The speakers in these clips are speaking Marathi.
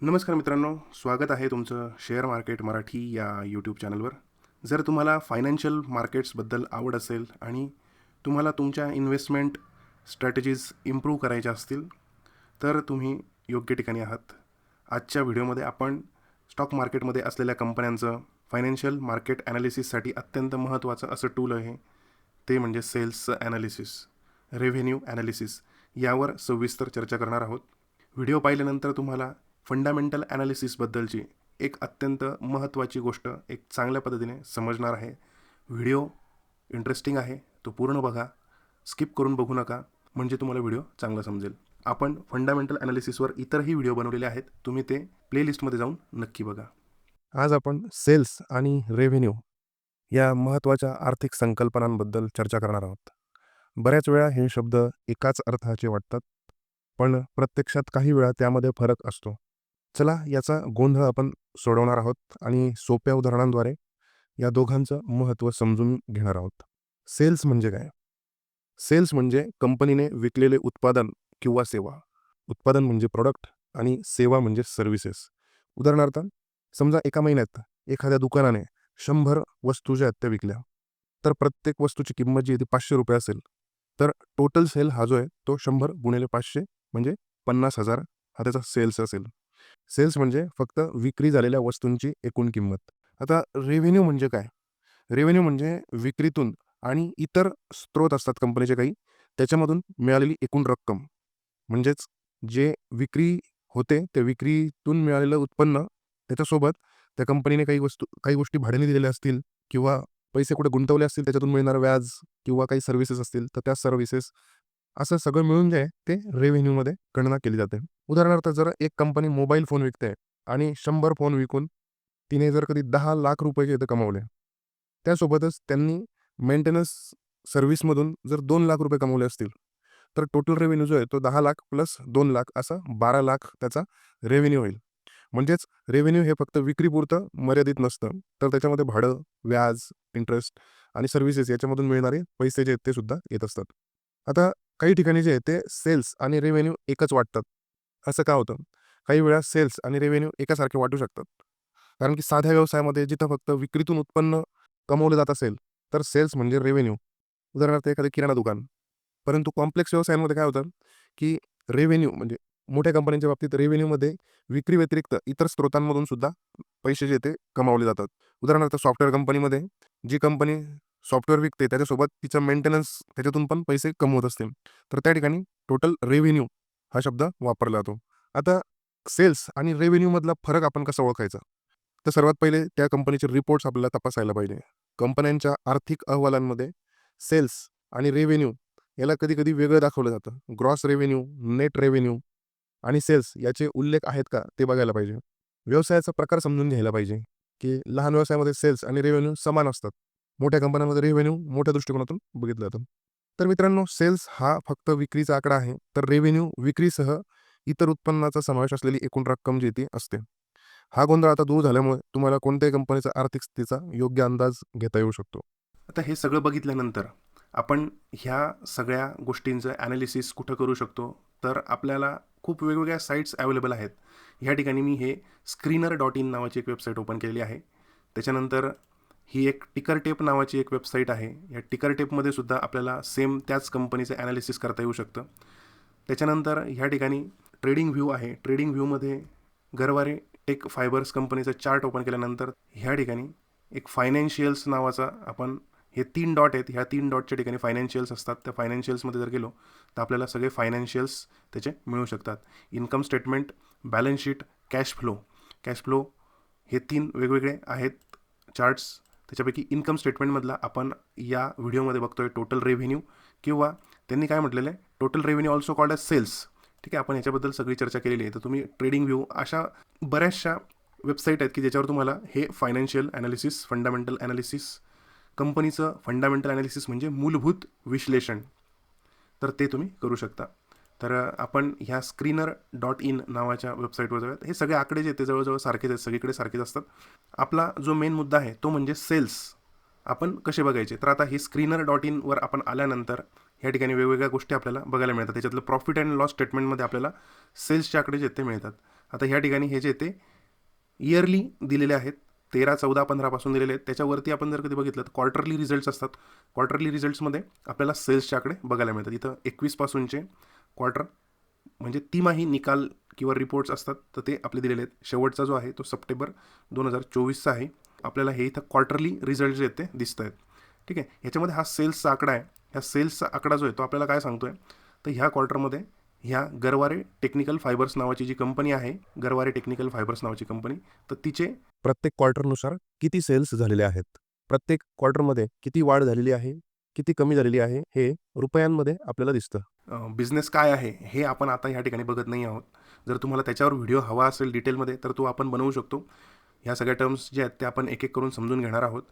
नमस्कार मित्रांनो स्वागत आहे तुमचं शेअर मार्केट मराठी या यूट्यूब चॅनलवर. जर तुम्हाला फायनान्शियल मार्केट्सबद्दल आवड असेल आणि तुम्हाला तुमच्या इन्व्हेस्टमेंट स्ट्रॅटेजीज इम्प्रूव्ह करायच्या असतील तर तुम्ही योग्य ठिकाणी आहात. आजच्या व्हिडिओमध्ये आपण स्टॉक मार्केटमध्ये असलेल्या कंपन्यांचं फायनान्शियल मार्केट ॲनालिसिससाठी अत्यंत महत्त्वाचं असं टूल आहे. ते म्हणजे सेल्सचं ॲनालिसिस रेव्हेन्यू ॲनालिसिस यावर सविस्तर चर्चा करणार आहोत. व्हिडिओ पाहिल्यानंतर तुम्हाला फंडामेंटल ॲनालिसिसबद्दलची एक अत्यंत महत्त्वाची गोष्ट एक चांगल्या पद्धतीने समजणार आहे. व्हिडिओ इंटरेस्टिंग आहे तो पूर्ण बघा. स्किप करून बघू नका म्हणजे तुम्हाला व्हिडिओ चांगला समजेल. आपण फंडामेंटल ॲनालिसिसवर इतरही व्हिडिओ बनवलेले आहेत तुम्ही ते प्लेलिस्टमध्ये जाऊन नक्की बघा. आज आपण सेल्स आणि रेव्हेन्यू या महत्त्वाच्या आर्थिक संकल्पनांबद्दल चर्चा करणार आहोत. बऱ्याच वेळा हे शब्द एकाच अर्थाचे वाटतात पण प्रत्यक्षात काही वेळा त्यामध्ये फरक असतो. चला याचा गोंधळ आपण सोडवणार आहोत आणि सोप्या उदाहरणांद्वारे या दोघांचं महत्त्व समजून घेणार आहोत. सेल्स म्हणजे काय? सेल्स म्हणजे कंपनीने विकलेले उत्पादन किंवा सेवा. उत्पादन म्हणजे प्रॉडक्ट आणि सेवा म्हणजे सर्व्हिसेस. उदाहरणार्थ समजा एका महिन्यात एखाद्या दुकानाने शंभर वस्तू ज्या आहेत त्या विकल्या. तर प्रत्येक वस्तूची किंमत जी आहे ती पाचशे रुपये असेल. तर टोटल सेल हा जो आहे तो शंभर गुणिले पाचशे म्हणजे पन्नास हजार हा त्याचा सेल्स असेल. सेल्स म्हणजे फक्त विक्री झालेल्या वस्तूंची एकूण किंमत. आता रेव्हेन्यू म्हणजे काय? रेव्हेन्यू म्हणजे विक्रीतून आणि इतर स्रोत असतात कंपनीचे काही त्याच्यामधून मिळालेली एकूण रक्कम. म्हणजेच जे विक्री होते ते विक्रीतून मिळालेलं उत्पन्न त्याच्यासोबत त्या कंपनीने काही वस्तू काही गोष्टी भाड्याने दिलेल्या असतील किंवा पैसे कुठे गुंतवले असतील त्याच्यातून मिळणारं व्याज किंवा काही सर्व्हिसेस असतील तर त्या सर्व्हिसेस असं सगळं मिळून जे ते रेव्हेन्यूमध्ये गणना केली जाते. उदाहरणार्थ जर एक कंपनी मोबाईल फोन विकते आणि शंभर फोन विकून तिने जर कधी दहा लाख रुपये इथं कमवले त्यासोबतच त्यांनी मेंटेनन्स सर्व्हिसमधून जर दोन लाख रुपये कमवले असतील तर टोटल रेव्हेन्यू जो आहे तो दहा लाख प्लस दोन लाख असा बारा लाख त्याचा रेव्हेन्यू होईल. म्हणजेच रेव्हेन्यू हे फक्त विक्रीपुरतं मर्यादित नसतं तर त्याच्यामध्ये भाडं व्याज इंटरेस्ट आणि सर्व्हिसेस याच्यामधून मिळणारे पैसे जे आहेत ते सुद्धा येत असतात. आता काही ठिकाणी जे आहे ते सेल्स आणि रेव्हेन्यू एकच वाटतात. असं का होतं? काही वेळा सेल्स आणि रेव्हेन्यू एकासारखे वाटू शकतात. कारण की साध्या व्यवसायामध्ये जिथं फक्त विक्रीतून उत्पन्न कमवलं जात असेल तर सेल्स म्हणजे रेव्हेन्यू. उदाहरणार्थ एखादं किराणा दुकान. परंतु कॉम्प्लेक्स व्यवसायांमध्ये काय होतं की रेव्हेन्यू म्हणजे मोठ्या कंपन्यांच्या बाबतीत रेव्हेन्यूमध्ये विक्री व्यतिरिक्त इतर स्रोतांमधून सुद्धा पैसे जे ते कमावले जातात. उदाहरणार्थ सॉफ्टवेअर कंपनीमध्ये जी कंपनी सॉफ्टवेअर विकते त्याच्यासोबत तिचं मेंटेनन्स त्याच्यातून पण पैसे कमवत असते. तर त्या ठिकाणी टोटल रेव्हेन्यू हा शब्द वापरला जातो आता सेल्स आणि रेव्हेन्यूमधला फरक आपण कसा ओळखायचा? तर सर्वात पहिले त्या कंपनीचे रिपोर्ट्स आपल्याला तपासायला पाहिजे. कंपन्यांच्या आर्थिक अहवालांमध्ये सेल्स आणि रेव्हेन्यू याला कधी कधी वेगळं दाखवलं जातं. ग्रॉस रेव्हेन्यू नेट रेव्हेन्यू आणि सेल्स याचे उल्लेख आहेत का ते बघायला पाहिजे. व्यवसायाचा प्रकार समजून घ्यायला पाहिजे की लहान व्यवसायामध्ये सेल्स आणि रेव्हेन्यू समान असतात. मोठ्या कंपन्यांमध्ये रेव्हेन्यू मोठ्या दृष्टिकोनातून बघितलं जातं. तर मित्रांनो सेल्स हा फक्त विक्रीचा आकडा आहे तर रेव्हेन्यू विक्रीसह इतर उत्पन्नाचा समावेश असलेली एकूण रक्कम जी ती असते. हा गोंधळ आता दूर झाल्यामुळे तुम्हाला कोणत्याही कंपनीचा आर्थिक स्थितीचा योग्य अंदाज घेता येऊ शकतो. आता हे सगळं बघितल्यानंतर आपण ह्या सगळ्या गोष्टींचं ॲनालिसिस कुठं करू शकतो? तर आपल्याला खूप वेगवेगळ्या साईट्स अवेलेबल आहेत. ह्या ठिकाणी मी हे स्क्रीनर डॉट इन नावाची एक वेबसाईट ओपन केलेली आहे. त्याच्यानंतर ही एक टिकर टेप नावाची एक वेबसाईट आहे. या टिकर टेपमध्ये सुद्धा आपल्याला सेम त्याच कंपनीचं ॲनालिसिस करता येऊ शकतं. त्याच्यानंतर ह्या ठिकाणी ट्रेडिंग व्ह्यू आहे. ट्रेडिंग व्ह्यूमध्ये गरवारे टेक फायबर्स कंपनीचा चार्ट ओपन केल्यानंतर ह्या ठिकाणी एक फायनान्शियल्स नावाचा आपण हे तीन डॉट आहेत. ह्या तीन डॉटच्या ठिकाणी फायनान्शियल्स असतात. त्या फायनान्शियल्समध्ये जर गेलो तर आपल्याला सगळे फायनान्शियल्स त्याचे मिळू शकतात. Income statement balance sheet cash flow cash flow हे तीन वेगवेगळे आहेत. चार्ट्स त्याच्यापैकी इन्कम स्टेटमेंटमधला आपण या व्हिडिओमध्ये बघतोय टोटल रेव्हेन्यू किंवा त्यांनी काय म्हटलेलं आहे? Total revenue also called a sales ठीक आहे आपण याच्याबद्दल सगळी चर्चा केलेली आहे. तर तुम्ही ट्रेडिंग व्ह्यू अशा बऱ्याचशा वेबसाईट आहेत की ज्याच्यावर तुम्हाला हे फायनान्शियल ॲनालिसिस फंडामेंटल ॲनालिसिस कंपनीचं फंडामेंटल ॲनालिसिस म्हणजे मूलभूत विश्लेषण. तर ते तुम्ही करू शकता. तर आपण ह्या स्क्रीनर डॉट इन नावाच्या वेबसाईटवर जाऊयात. हे सगळे आकडे जे ते जवळजवळ सारखेच आहेत सगळीकडे सारखेच असतात. आपला जो मेन मुद्दा आहे तो म्हणजे सेल्स आपण कसे बघायचे? तर आता हे स्क्रीनर डॉट इनवर आपण आल्यानंतर ह्या ठिकाणी वेगवेगळ्या गोष्टी आपल्याला बघायला मिळतात. त्याच्यातलं प्रॉफिट अँड लॉस स्टेटमेंटमध्ये आपल्याला सेल्सचे आकडे जे ते मिळतात. आता ह्या ठिकाणी हे जे ते इयरली दिलेले आहेत. तेरा चौदा पंधरापासून दिलेले आहेत. त्याच्यावरती आपण जर कधी बघितलं तर क्वार्टरली रिझल्ट्स असतात. क्वार्टरली रिझल्ट्समध्ये आपल्याला सेल्सचे आकडे बघायला मिळतात. इथं एकवीसपासूनचे क्वार्टर म्हणजे तिमाही निकाल किंवा रिपोर्ट्स असतात तर ते आपले दिलेले आहेत. शेवटचा जो आहे तो सप्टेंबर दोन हजार चोवीसचा आहे. आपल्याला हे इथं क्वार्टरली रिझल्ट जे आहेत ते दिसत आहेत. ठीक आहे? ह्याच्यामध्ये हा सेल्सचा आकडा आहे. ह्या सेल्सचा आकडा जो आहे तो आपल्याला काय सांगतो आहे तर ह्या क्वार्टरमध्ये ह्या गरवारे टेक्निकल फायबर्स नावाची जी कंपनी आहे गरवारे टेक्निकल फायबर्स नावाची कंपनी तर तिचे प्रत्येक क्वार्टरनुसार किती सेल्स झालेले आहेत? प्रत्येक क्वार्टरमध्ये किती वाढ झालेली आहे? किती कमी झालेली आहे? हे रुपयांमध्ये आपल्याला दिसतं. बिझनेस काय आहे हे आपण आता ह्या ठिकाणी बघत नाही आहोत. जर तुम्हाला त्याच्यावर व्हिडिओ हवा असेल डिटेलमध्ये तर तो आपण बनवू शकतो. ह्या सगळ्या टर्म्स जे आहेत ते आपण एक एक करून समजून घेणार आहोत.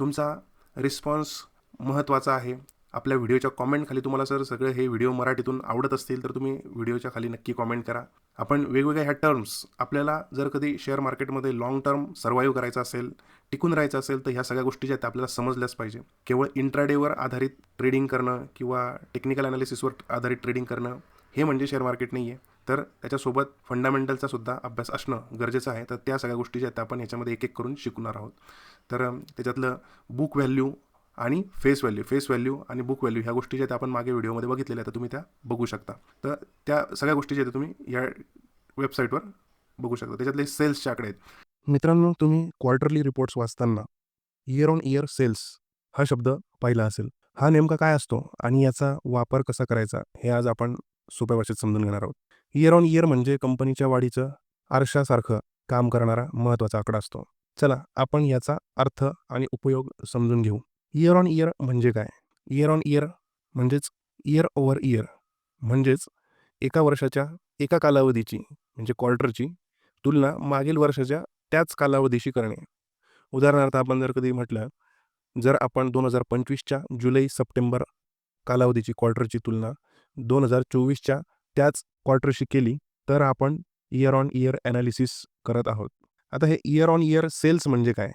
तुमचा रिस्पॉन्स महत्त्वाचा आहे. आपल्या व्हिडिओच्या कॉमेंट खाली तुम्हाला सर सगळे हे व्हिडिओ मराठीतून आवडत असतील तर तुम्ही व्हिडिओच्या खाली नक्की कॉमेंट करा. आपण वेगवेगळ्या ह्या टर्म्स आपल्याला जर कधी शेअर मार्केटमध्ये लॉंग टर्म सर्वाईव्ह करायचं असेल टिकून राहायचं असेल तर ह्या सगळ्या गोष्टी ज्या आहेत त्या आपल्याला समजल्याच पाहिजे. केवळ इंट्राडेवर आधारित ट्रेडिंग करणं किंवा टेक्निकल अनालिसिसवर आधारित ट्रेडिंग करणं हे म्हणजे शेअर मार्केट नाही आहे तर त्याच्यासोबत फंडामेंटलचा सुद्धा अभ्यास असणं गरजेचं आहे. तर त्या सगळ्या गोष्टी ज्या आहेत त्या आपण ह्याच्यामध्ये एक एक करून शिकणार आहोत. तर त्याच्यातलं बुक व्हॅल्यू आणि फेस व्हॅल्यू फेस व्हॅल्यू आणि बुक व्हॅल्यू ह्या गोष्टी ज्या त्या आपण मागे व्हिडिओमध्ये बघितलेल्या आहेत तुम्ही त्या बघू शकता. तर त्या सगळ्या गोष्टी ज्या तुम्ही या वेबसाईटवर बघू शकता. त्याच्यातले सेल्सचे आकडे आहेत. मित्रांनो तुम्ही क्वार्टरली रिपोर्ट्स वाचताना इयर ऑन इयर सेल्स हा शब्द पाहिला असेल. हा नेमका काय असतो आणि याचा वापर कसा करायचा हे आज आपण सोप्या भाषेत समजून घेणार आहोत. इयर ऑन इयर म्हणजे कंपनीच्या वाढीचं आरशासारखं काम करणारा महत्त्वाचा आकडा असतो. चला आपण याचा अर्थ आणि उपयोग समजून घेऊ. इयर ऑन इयर म्हणजे काय? इयर ऑन इयर म्हणजेच इयर ओवर इयर म्हणजेच एका वर्षाच्या एका कालावधीची म्हणजे क्वार्टरची तुलना मागील वर्षाच्या त्याच कालावधीशी करणे. उदाहरणार्थ आपण जर कधी म्हटलं जर आपण दोन हजार पंचवीसच्या जुलै सप्टेंबर कालावधीची क्वार्टरची तुलना दोन हजार चोवीसच्या त्याच क्वार्टरशी केली तर आपण इयर ऑन इयर ॲनालिसिस करत आहोत. आता हे इयर ऑन इयर सेल्स म्हणजे काय?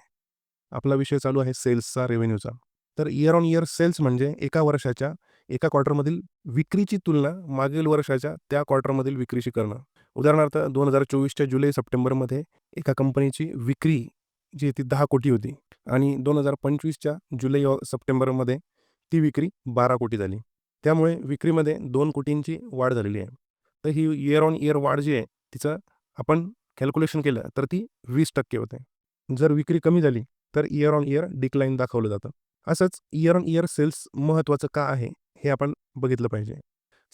आपला विषय चालू आहे सेल्सचा रेव्हेन्यूचा तर इयर ऑन इयर सेल्स म्हणजे एका वर्षाच्या एका क्वार्टरमधील विक्रीची तुलना मागील वर्षाच्या त्या क्वार्टरमधील विक्रीशी करणं. उदाहरणार्थ दोन हजार चोवीसच्या जुलै सप्टेंबरमध्ये एका कंपनीची विक्री जी ती दहा कोटी होती आणि दोन हजार पंचवीसच्या जुलै सप्टेंबरमध्ये ती विक्री बारा कोटी झाली. त्यामुळे विक्रीमध्ये दोन कोटींची वाढ झालेली आहे. तर ही इयर ऑन इयर वाढ जी आहे तिचं आपण कॅल्क्युलेशन केलं तर ती वीस टक्के होते. जर विक्री कमी झाली तर इयर ऑन इयर डिक्लाईन दाखवलं जातं. असंच इयर ऑन इयर सेल्स महत्त्वाचं का आहे हे आपण बघितलं पाहिजे.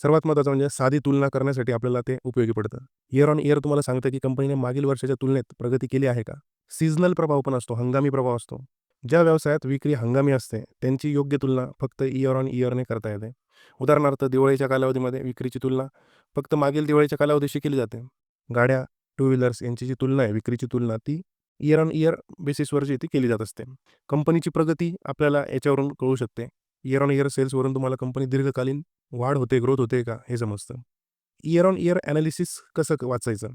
सर्वात महत्त्वाचं म्हणजे साधी तुलना करण्यासाठी आपल्याला ते उपयोगी पडतं. इयर ऑन इयर तुम्हाला सांगतं की कंपनीने मागील वर्षाच्या तुलनेत प्रगती केली आहे का? सीझनल प्रभाव पण असतो हंगामी प्रभाव असतो. ज्या व्यवसायात विक्री हंगामी असते त्यांची योग्य तुलना फक्त इयर ऑन इयरने करता येते. उदाहरणार्थ दिवाळीच्या कालावधीमध्ये विक्रीची तुलना फक्त मागील दिवाळीच्या कालावधीशी केली जाते. गाड्या टू व्हीलर्स यांची जी तुलना आहे विक्रीची तुलना ती इयर ऑन इयर बेसिसवर जी ती केली जात असते. कंपनीची प्रगती आपल्याला याच्यावरून कळू शकते. इयर ऑन इयर सेल्सवरून तुम्हाला कंपनी दीर्घकालीन वाढ होते ग्रोथ होते का हे समजतं. इयर ऑन इयर ॲनालिसिस कसं वाचायचं?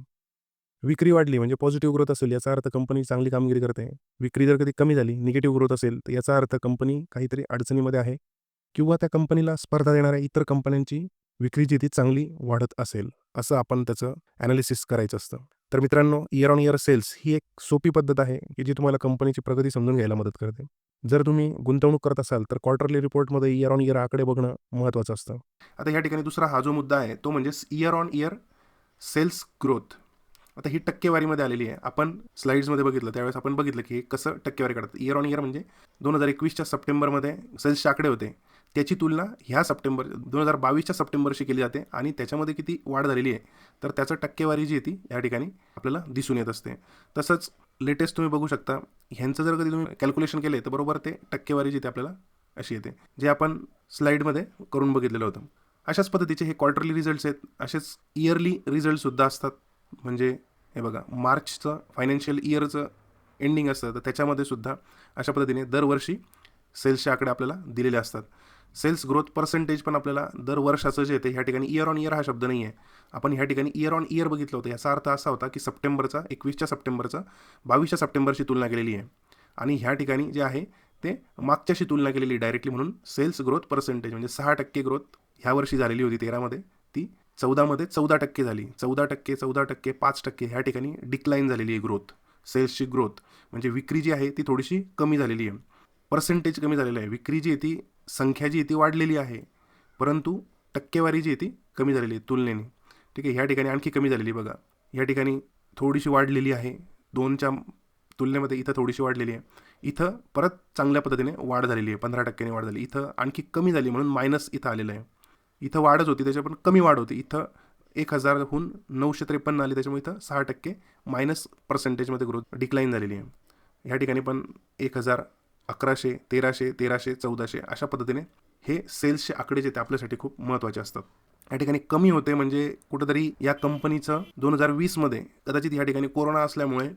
विक्री वाढली म्हणजे पॉझिटिव्ह ग्रोथ असेल याचा अर्थ कंपनी चांगली कामगिरी करते. विक्री जर कधी कमी झाली निगेटिव्ह ग्रोथ असेल तर याचा अर्थ कंपनी काहीतरी अडचणीमध्ये आहे किंवा त्या कंपनीला स्पर्धा देणाऱ्या इतर कंपन्यांची विक्री जी ती चांगली वाढत असेल असं आपण त्याचं ॲनालिसिस करायचं असतं. तर मित्रांनो इयर ऑन इयर सेल्स ही एक सोपी पद्धत आहे की जी तुम्हाला कंपनीची प्रगती समजून घ्यायला मदत करते. जर तुम्ही गुंतवणूक करत असाल तर क्वार्टरली रिपोर्टमध्ये इयर ऑन इयर आकडे बघणं महत्त्वाचं असतं. आता ह्या ठिकाणी दुसरा हा जो मुद्दा आहे तो म्हणजे year on year sales growth आता ही टक्केवारीमध्ये आलेली आहे. आपण स्लाईड्समध्ये बघितलं त्यावेळेस आपण बघितलं की हे कसं टक्केवारी काढतात. इयर ऑन इयर म्हणजे दोन हजार एकवीसच्या सप्टेंबरमध्ये सेल्सचे आकडे होते. त्याची तुलना ह्या सप्टेंबर दोन हजार बावीसच्या सप्टेंबरशी केली जाते आणि त्याच्यामध्ये किती वाढ झालेली आहे तर त्याचं टक्केवारी जी आहे ती या ठिकाणी आपल्याला दिसून येत असते. तसंच लेटेस्ट तुम्ही बघू शकता ह्यांचं जर कधी तुम्ही कॅल्क्युलेशन केले तर बरोबर ते टक्केवारी जी ती आपल्याला अशी येते. जे आपण स्लाईडमध्ये करून बघितलेलं होतं. अशाच पद्धतीचे हे क्वार्टरली रिझल्ट्स आहेत. असेच इयरली रिझल्टसुद्धा असतात. म्हणजे हे बघा मार्चचं फायनान्शियल इयरचं एंडिंग असतं. तर त्याच्यामध्ये सुद्धा अशा पद्धतीने दरवर्षी सेल्सचे आकडे आपल्याला दिलेले असतात. सेल्स ग्रोथ पर्सेंटेज पण आपल्याला दर वर्षाचं जे येते ह्या ठिकाणी इयर ऑन इयर हा शब्द नाही आहे आपण ह्या ठिकाणी इयर ऑन इयर बघितलं होतं. याचा अर्थ असा होता की सप्टेंबरचा एकवीसच्या सप्टेंबरचा बावीसच्या सप्टेंबरशी तुलना केलेली आहे. आणि ह्या ठिकाणी जे आहे ते मागच्याशी तुलना केलेली डायरेक्टली म्हणून सेल्स ग्रोथ पर्सेंटेज म्हणजे सहा टक्के ग्रोथ ह्या वर्षी झालेली होती तेरामध्ये. ती चौदामध्ये चौदा टक्के झाली. चौदा टक्के चौदा टक्के पाच टक्के ह्या ठिकाणी डिक्लाईन झालेली आहे ग्रोथ सेल्सची ग्रोथ म्हणजे विक्री जी आहे ती थोडीशी कमी झालेली आहे. पर्सेंटेज कमी झालेलं आहे. विक्री जी आहे ती संख्या जी आहे ती वाढलेली आहे. परंतु टक्केवारी जी आहे ती कमी झालेली आहे तुलनेने. ठीक आहे ह्या ठिकाणी आणखी कमी झालेली आहे बघा. ह्या ठिकाणी थोडीशी वाढलेली आहे. दोनच्या तुलनेमध्ये इथं थोडीशी वाढलेली आहे. इथं परत चांगल्या पद्धतीने वाढ झालेली आहे. पंधरा टक्क्याने वाढ झाली. इथं आणखी कमी झाली म्हणून मायनस इथं आलेलं आहे. इथं वाढच होती त्याच्या पण कमी वाढ होती. इथं एक हजारहून नऊशे त्रेपन्न आली त्याच्यामुळे इथं सहा टक्के मायनस पर्सेंटेजमध्ये ग्रोथ डिक्लाईन झालेली आहे. ह्या ठिकाणी पण एक हजार अकराशे तेराशे तेराशे चौदाशे अशा पद्धतीने हे सेल्सचे आकडे जे ते आपल्यासाठी खूप महत्त्वाचे असतात. या ठिकाणी कमी होते म्हणजे कुठंतरी या कंपनीचं दोन हजार वीसमध्ये कदाचित या ठिकाणी कोरोना असल्यामुळे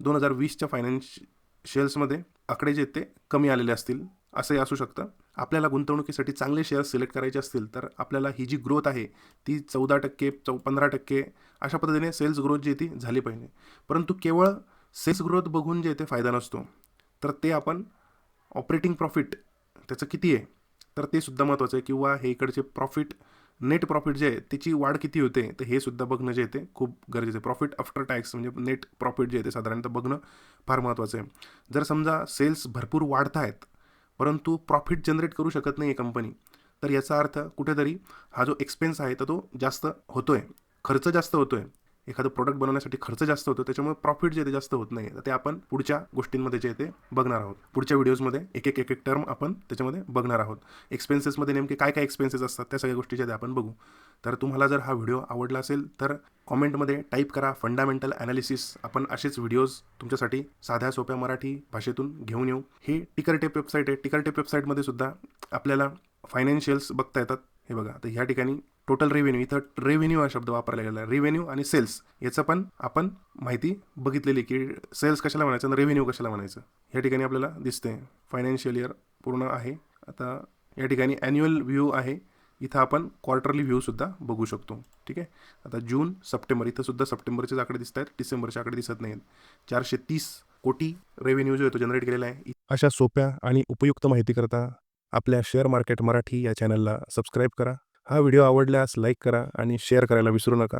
दोन हजार वीसच्या फायनान्शियल्समध्ये आकडे जे ते कमी आलेले असतील असंही असू शकतं. आपल्याला गुंतवणुकीसाठी चांगले शेअर्स सिलेक्ट करायचे असतील तर आपल्याला ही जी ग्रोथ आहे ती चौदा टक्के चौ पंधरा टक्के अशा पद्धतीने सेल्स ग्रोथ जी ती झाली पाहिजे. परंतु केवळ सेल्स ग्रोथ बघून जे ते फायदा नसतो. तर ते आपण ऑपरेटिंग प्रॉफिट त्याचं किती आहे? तर ते सुद्धा महत्त्वाचं आहे. किंवा हे इकडचे प्रॉफिट नेट प्रॉफिट जे आहे त्याची वाढ किती होते तर हे सुद्धा बघणं जे आहे ते खूप गरजेचं आहे. प्रॉफिट आफ्टर टॅक्स म्हणजे नेट प्रॉफिट जे आहे ते साधारणतः बघणं फार महत्त्वाचं आहे. जर समजा सेल्स भरपूर वाढत आहेत परंतु प्रॉफिट जनरेट करू शकत नाही आहे कंपनी तर याचा अर्थ कुठेतरी हा जो एक्सपेन्स आहे तर तो जास्त होतो आहे खर्च जास्त होतो आहे एखादं प्रोडक्ट बनवण्यासाठी खर्च जास्त होतो त्याच्यामुळे प्रॉफिट जे आहे ते जास्त होत नाही तर ते आपण पुढच्या गोष्टींमध्ये जे ते बघणार आहोत. पुढच्या व्हिडिओजमध्ये एक एक एक एक टर्म आपण त्याच्यामध्ये बघणार आहोत. एक्सपेन्सेसमध्ये नेमके काय काय एक्सपेन्सेस असतात त्या सगळ्या गोष्टी ज्या आपण बघू. तर तुम्हाला जर हा व्हिडिओ आवडला असेल तर कॉमेंटमध्ये टाईप करा फंडामेंटल ॲनालिसिस आपण असेच व्हिडिओज तुमच्यासाठी साध्या सोप्या मराठी भाषेतून घेऊन येऊ. ही टिकर टेप वेबसाईट आहे. टिकर टेप वेबसाईटमध्ये सुद्धा आपल्याला फायनान्शियल्स बघता येतात. हे बघा तर ह्या ठिकाणी टोटल रेव्हेन्यू इथं रेव्हेन्यू हा शब्द वापरला गेला रेव्हेन्यू आणि सेल्स याचं पण आपण माहिती बघितलेली की सेल्स कशाला म्हणायचं आणि रेव्हेन्यू कशाला म्हणायचं. या ठिकाणी आपल्याला दिसते फायनान्शियल इयर पूर्ण आहे. आता या ठिकाणी ॲन्युअल व्ह्यू आहे. इथं आपण क्वार्टरली व्ह्यूसुद्धा बघू शकतो. ठीक आहे? आता जून सप्टेंबर इथंसुद्धा सप्टेंबरचेच आकडे दिसत आहेत. डिसेंबरचे आकडे दिसत नाहीत चारशे तीस कोटी रेव्हेन्यू जो आहे तो जनरेट केलेला आहे. अशा सोप्या आणि उपयुक्त माहितीकरता आपल्या शेअर मार्केट मराठी या चॅनलला सबस्क्राईब करा. हा व्हिडिओ आवडल्यास लाईक करा आणि शेअर करायला विसरू नका.